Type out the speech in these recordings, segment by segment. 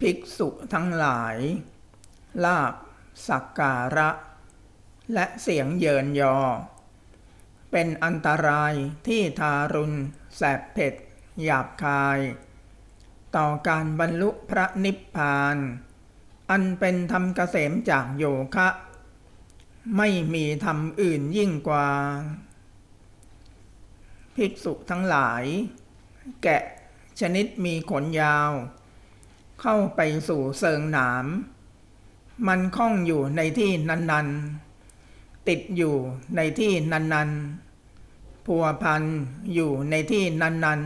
ภิกษุทั้งหลาย ลาบสักการะ และเสียงเยินยอ เป็นอันตรายที่ทารุณ แสบเผ็ด หยาบคาย ต่อการบรรลุพระนิพพาน อันเป็นธรรมเกษมจากโยคะ ไม่มีธรรมอื่นยิ่งกว่า ภิกษุทั้งหลาย แกะชนิดมีขนยาว เข้าไปสู่เซิงหนาม มันคล้องอยู่ในที่นันๆ ติดอยู่ในที่นันๆ พัวพันอยู่ในที่นัน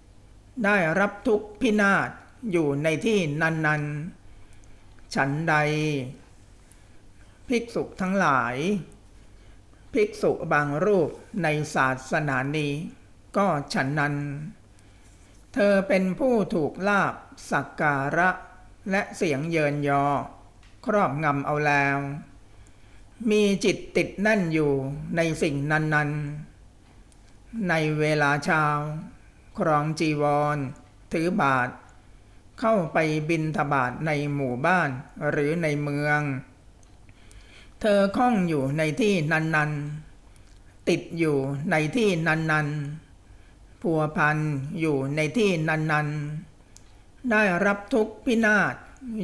ๆ ได้รับทุกข์พินาศอยู่ในที่นันๆ ฉันใด ภิกษุทั้งหลาย ภิกษุบางรูปในศาสนานี้ ก็ฉันนั้น เธอเป็นผู้ถูกลาบสักการะ และเสียงเยินยอ ครอบงำเอาแล้ว มีจิตติดแน่นอยู่ในสิ่งนั้น ๆ ในเวลาเช้าครองจีวร ถือบาท เข้าไปบินทบาทในหมู่บ้านหรือในเมือง เธอคล้องอยู่ในที่นั้น ๆ ติดอยู่ในที่นั้น ๆ พัวพันอยู่ในที่นั้นๆ ได้รับทุกพินาศ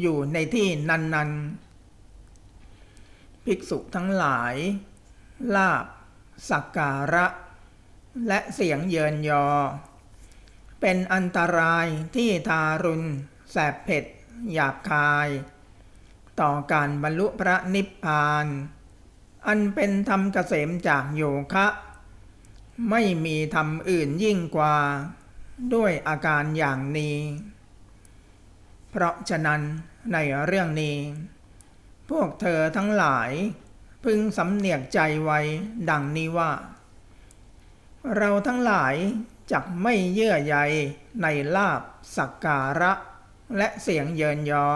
อยู่ในที่นั้นๆ ภิกษุทั้งหลาย ลาบ สักการะ และเสียงเยินยอ เป็นอันตรายที่ทารุณ แสบเผ็ด หยาบคาย ต่อการบรรลุพระนิพพาน อันเป็นธรรมเกษมจากโยคะ ไม่มีธรรมอื่นยิ่งกว่า ด้วยอาการอย่างนี้ เพราะฉะนั้นในเรื่องนี้ พวกเธอทั้งหลาย พึงสำเนียกใจไว้ดังนี้ว่า เราทั้งหลายจักไม่เยื่อใยในลาบสักการะ และเสียงเยินยอ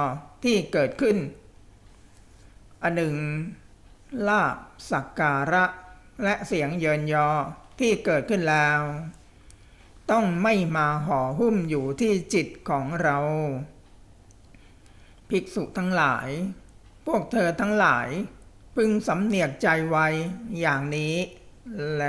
ที่เกิดขึ้น อันหนึ่ง ลาบสักการะ และเสียงเยินยอ ที่เกิดขึ้นแล้ว ต้องไม่มาห่อหุ้มอยู่ที่จิตของเรา ภิกษุทั้งหลาย พวกเธอทั้งหลาย พึงสำเนียกใจไว้อย่างนี้แล